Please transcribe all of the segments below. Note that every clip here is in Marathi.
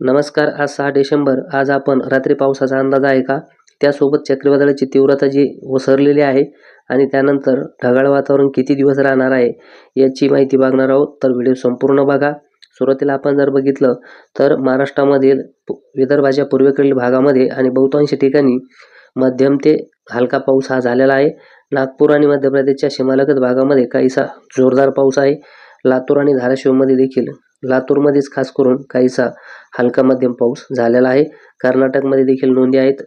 नमस्कार आज सहा डिसेंबर. आज आपण रात्री पावसाचा अंदाज आहे का? त्यासोबत चक्रीवादळाची तीव्रता जी ओसरलेली आहे आणि त्यानंतर ढगाळ वातावरण किती दिवस राहणार आहे याची माहिती बघणार आहोत. तर व्हिडिओ संपूर्ण बघा. सुरुवातीला आपण जर बघितलं तर महाराष्ट्रामधील विदर्भाच्या पूर्वेकडील भागामध्ये आणि बहुतांश ठिकाणी मध्यम ते हलका पाऊस हा झालेला आहे. नागपूर आणि मध्य प्रदेशच्या सीमालगत भागामध्ये काहीसा जोरदार पाऊस आहे. लातूर आणि धाराशिवमध्ये देखील लातूरमध्येच खास करून काहीसा हलका मध्यम पाऊस झालेला आहे. कर्नाटकमध्ये देखील नोंदी आहेत.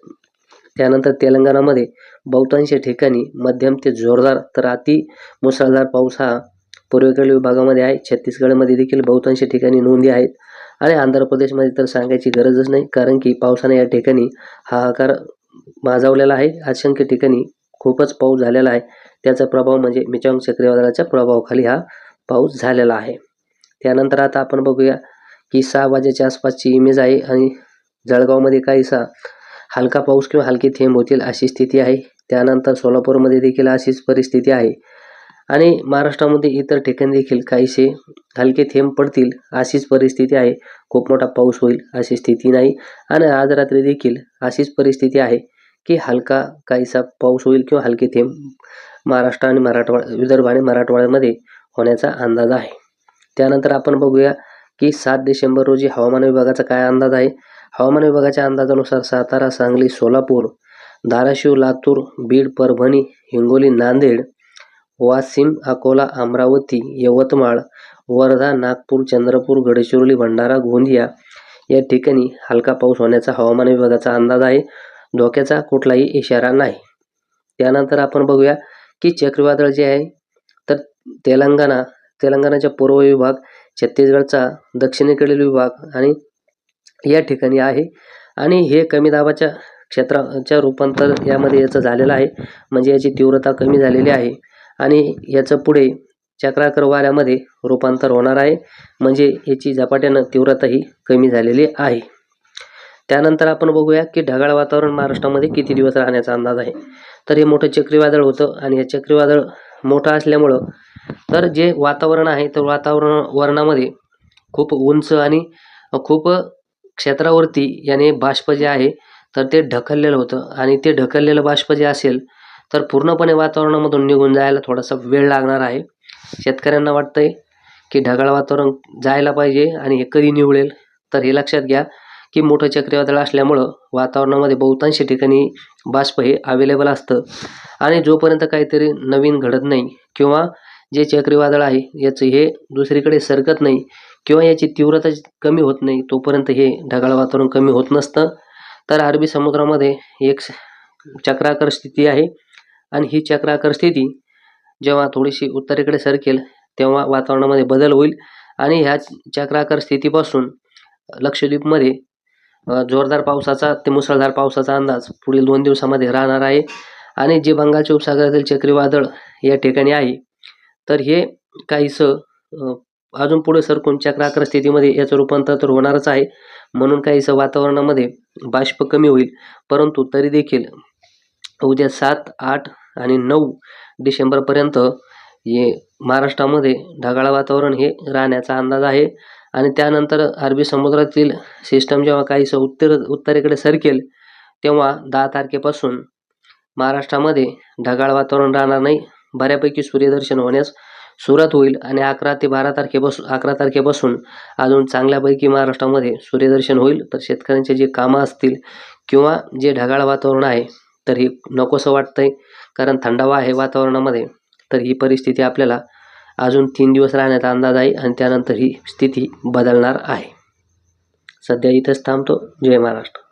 त्यानंतर तेलंगणामध्ये बहुतांश ठिकाणी मध्यम ते जोरदार तर अति मुसळधार पाऊस हा पूर्वेकडील विभागामध्ये आहे. छत्तीसगडमध्ये देखील बहुतांश ठिकाणी नोंदी आहेत. आणि आंध्र प्रदेशमध्ये तर सांगायची गरजच नाही कारण की पावसाने या ठिकाणी हाहाकार माजवलेला आहे. असंख्य ठिकाणी खूपच पाऊस झालेला आहे. त्याचा प्रभाव म्हणजे मिचांग चक्रीवादळाच्या प्रभावाखाली हा पाऊस झालेला आहे. त्यानंतर आता आपण बघूया की सहा वाजेच्या आसपासची इमेज आहे आणि जळगावमध्ये काहीसा हलका पाऊस किंवा हलके थेंब होतील अशी स्थिती आहे. त्यानंतर सोलापूरमध्ये देखील अशीच परिस्थिती आहे. आणि महाराष्ट्रामध्ये इतर ठिकाणी देखील काहीसे हलके थेंब पडतील अशीच परिस्थिती आहे. खूप मोठा पाऊस होईल अशी स्थिती नाही. आणि आज रात्री देखील अशीच परिस्थिती आहे की हलका काहीसा पाऊस होईल किंवा हलके थेंब महाराष्ट्र आणि मराठवाडा विदर्भ आणि मराठवाड्यामध्ये होण्याचा अंदाज आहे. त्यानंतर आपण बघूया की सात डिसेंबर रोजी हवामान विभागाचा काय अंदाज आहे? हवामान विभागाच्या अंदाजानुसार सातारा सांगली सोलापूर धाराशिव लातूर बीड परभणी हिंगोली नांदेड वाशिम अकोला अमरावती यवतमाळ वर्धा नागपूर चंद्रपूर गडचिरोली भंडारा गोंदिया या ठिकाणी हलका पाऊस होण्याचा हवामान विभागाचा अंदाज आहे. धोक्याचा कुठलाही इशारा नाही. त्यानंतर आपण बघूया की चक्रीवादळ जे आहे तर तेलंगणा तेलंगणाचा पूर्व विभाग छत्तीसगडचा दक्षिणेकडील विभाग आणि या ठिकाणी आहे. आणि हे कमी दाबाच्या क्षेत्राच्या रूपांतर यामध्ये याचं झालेलं आहे. म्हणजे याची तीव्रता कमी झालेली आहे. आणि याचं पुढे चक्राकर वाऱ्यामध्ये रूपांतर होणार आहे. म्हणजे याची झपाट्यानं तीव्रता ही कमी झालेली आहे. त्यानंतर आपण बघूया की ढगाळ वातावरण महाराष्ट्रामध्ये किती दिवस राहण्याचा अंदाज आहे. तर हे मोठं चक्रीवादळ होतं आणि हे चक्रीवादळ मोठं असल्यामुळं तर जे वातावरण आहे तर वातावरण वरणामध्ये खूप उंच आणि खूप क्षेत्रावरती याने बाष्प जे आहे तर ते ढकललेलं होतं. आणि ते ढकललेलं बाष्प जे असेल तर पूर्णपणे वातावरणामधून निघून जायला थोडासा वेळ लागणार आहे. शेतकऱ्यांना वाटतंय की ढगाळ वातावरण जायला पाहिजे आणि हे कधी निवळेल? तर हे लक्षात घ्या की मोठं चक्रीवादळ असल्यामुळं वातावरणामध्ये बहुतांश ठिकाणी बाष्प हे अवेलेबल असतं. आणि जोपर्यंत काहीतरी नवीन घडत नाही किंवा जे चक्रीवादळ आहे याचं हे दुसरीकडे सरकत नाही किंवा याची तीव्रता कमी होत नाही तोपर्यंत हे ढगाळ वातावरण कमी होत नसतं. तर अरबी समुद्रामध्ये एक चक्राकार स्थिती आहे आणि ही चक्राकार स्थिती जेव्हा थोडीशी उत्तरेकडे सरकेल तेव्हा वातावरणामध्ये बदल होईल आणि ह्या चक्राकार स्थितीपासून लक्षद्वीपमध्ये जोरदार पावसाचा ते मुसळधार पावसाचा अंदाज पुढील दोन दिवसामध्ये राहणार आहे. आणि जे बंगालच्या उपसागरातील चक्रीवादळ या ठिकाणी आहे तर हे काहीसं अजून पुढे सरकून चक्राकार स्थितीमध्ये याचं रूपांतर तर होणारच आहे म्हणून काहीसं वातावरणामध्ये बाष्प कमी होईल. परंतु तरी देखील उद्या सात आठ आणि नऊ डिसेंबरपर्यंत हे महाराष्ट्रामध्ये ढगाळ वातावरण हे राहण्याचा अंदाज आहे. आणि त्यानंतर अरबी समुद्रातील सिस्टम जेव्हा काहीसं उत्तर उत्तरेकडे सरकेल तेव्हा दहा तारखेपासून महाराष्ट्रामध्ये ढगाळ वातावरण राहणार नाही. बऱ्यापैकी सूर्यदर्शन होण्यास सुरुवात होईल आणि अकरा ते बारा तारखेपासून अकरा तारखेपासून अजून चांगल्यापैकी महाराष्ट्रामध्ये सूर्यदर्शन होईल. तर शेतकऱ्यांचे जे कामं असतील किंवा जे ढगाळ वातावरण आहे तर हे नकोसं वाटतं आहे कारण थंडावा आहे वातावरणामध्ये तर ही परिस्थिती आपल्याला अजून तीन दिवस राहण्याचा अंदाज आहे आणि त्यानंतर ही स्थिती बदलणार आहे. सध्या इथंच थांबतो. जय महाराष्ट्र.